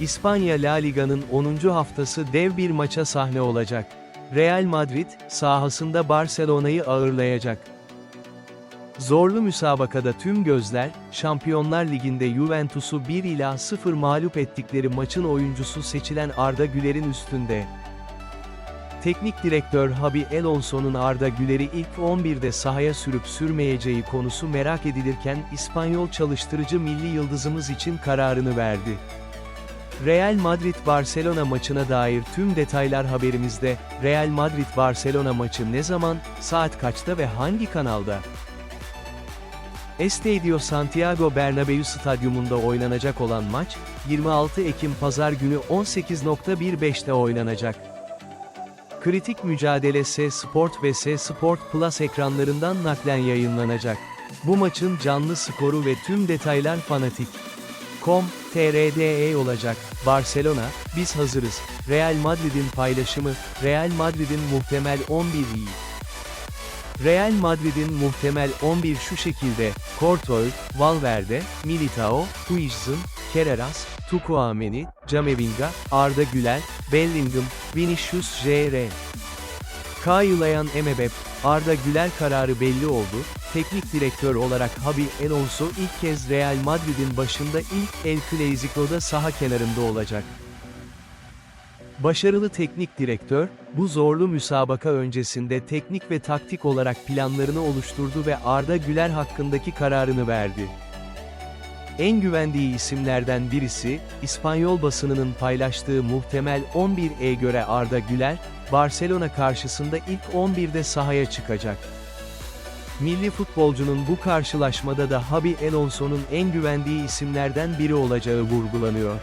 İspanya La Liga'nın 10. haftası dev bir maça sahne olacak. Real Madrid, sahasında Barcelona'yı ağırlayacak. Zorlu müsabakada tüm gözler, Şampiyonlar Ligi'nde Juventus'u 1 ila 0 mağlup ettikleri maçın oyuncusu seçilen Arda Güler'in üstünde. Teknik direktör Habi Alonso'nun Arda Güler'i ilk 11'de sahaya sürüp sürmeyeceği konusu merak edilirken İspanyol çalıştırıcı milli yıldızımız için kararını verdi. Real Madrid-Barcelona maçına dair tüm detaylar haberimizde. Real Madrid-Barcelona maçı ne zaman, saat kaçta ve hangi kanalda? Estadio Santiago Bernabéu stadyumunda oynanacak olan maç, 26 Ekim Pazar günü 18.15'te oynanacak. Kritik mücadele S Sport ve S Sport Plus ekranlarından naklen yayınlanacak. Bu maçın canlı skoru ve tüm detaylar fanatik. Com, TRDE olacak. Barcelona, biz hazırız. Real Madrid'in paylaşımı, Real Madrid'in muhtemel 11'i. Real Madrid'in muhtemel 11 şu şekilde, Courtois, Valverde, Militao, Huijsen, Carreras, Tucuameni, Camavinga, Arda Güler, Bellingham, Vinicius Jr. Kayulayan Emebep, Arda Güler kararı belli oldu, teknik direktör olarak Habi Alonso ilk kez Real Madrid'in başında ilk El Clasico'da saha kenarında olacak. Başarılı teknik direktör, bu zorlu müsabaka öncesinde teknik ve taktik olarak planlarını oluşturdu ve Arda Güler hakkındaki kararını verdi. En güvendiği isimlerden birisi, İspanyol basınının paylaştığı muhtemel 11'e göre Arda Güler, Barcelona karşısında ilk 11'de sahaya çıkacak. Milli futbolcunun bu karşılaşmada da Habi Alonso'nun en güvendiği isimlerden biri olacağı vurgulanıyor.